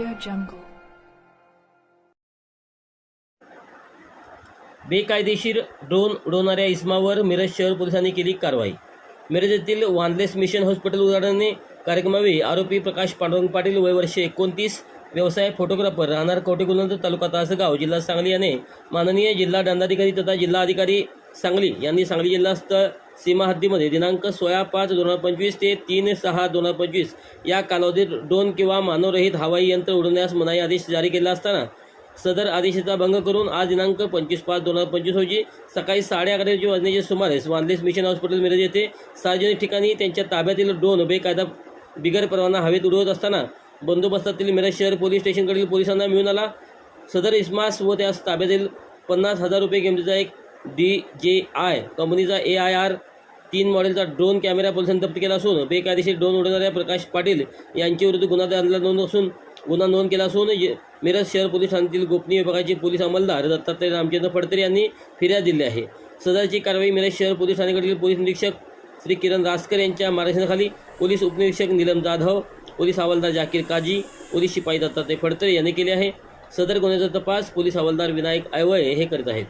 Audio Jungle. बेकायदेशीर drone उडवणाऱ्या इस्मावर मिरज शहर पोलिसांनी केली कारवाई मिरज येथील वानलेस मिशन हॉस्पिटल उदाहरणाने कार्यक्रमावेळी आरोपी प्रकाश पांडुरंग पाटील वय वर्ष एकोणतीस व्यवसाय फोटोग्राफर राहणार कोटेगुलंद तालुका तासगाव जिल्हा सांगली याने माननीय जिल्हा दंडाधिकारी तथा जिल्हा अधिकारी सांगली यांनी सांगली जिल्हास्थ सीमा हद्दीमध्ये दिनांक सोळा पाच दोन हजार पंचवीस ते तीन सहा दोन हजार पंचवीस या कालावधीत ड्रोन किंवा मानवरहित हवाई यंत्र उडवण्यास मनाई आदेश जारी केला असताना सदर आदेशाचा भंग करून आज दिनांक पंचवीस पाच दोन हजार पंचवीस रोजी सकाळी साडे अकराची वाजण्याच्या सुमारेस वानलेस मिशन हॉस्पिटल मिरज येथे सार्वजनिक ठिकाणी त्यांच्या ताब्यातील ड्रोन बेकायदा बिगर परवाना हवेत उडवत असताना बंदोबस्तातील मिरज शहर पोलीस स्टेशनकडील पोलिसांना मिळून आला. सदर इस्मास व त्यास ताब्यातील पन्नास हजार रुपये किमतीचा एक डी जे आय. कंपनीचा ए आय आर तीन मॉडेलचा ड्रोन कॅमेरा पोलिसांनी जप्त केला असून बेकायदेशीर ड्रोन उडवणाऱ्या प्रकाश पाटील यांच्याविरुद्ध गुन्हा दाखल नोंद असून गुन्हा नोंद केला असून मिरज शहर पोलीस ठाण्यातील गोपनीय विभागाचे पोलीस अंमलदार दत्तात्रय रामचंद्र फडतरे यांनी फिर्याद दिली आहे. सदरची कारवाई मिरज शहर पोलीस ठाण्याकडील पोलीस निरीक्षक श्री किरण रासकर यांच्या मार्गदर्शनाखाली पोलीस उपनिरीक्षक नीलम जाधव पोलीस हवालदार जाकीर काजी पोलीस शिपाई दत्तात्रय फडतरे यांनी केले आहे. सदर गुन्ह्याचा तपास पोलीस हवालदार विनायक आयवळे हे करीत आहेत.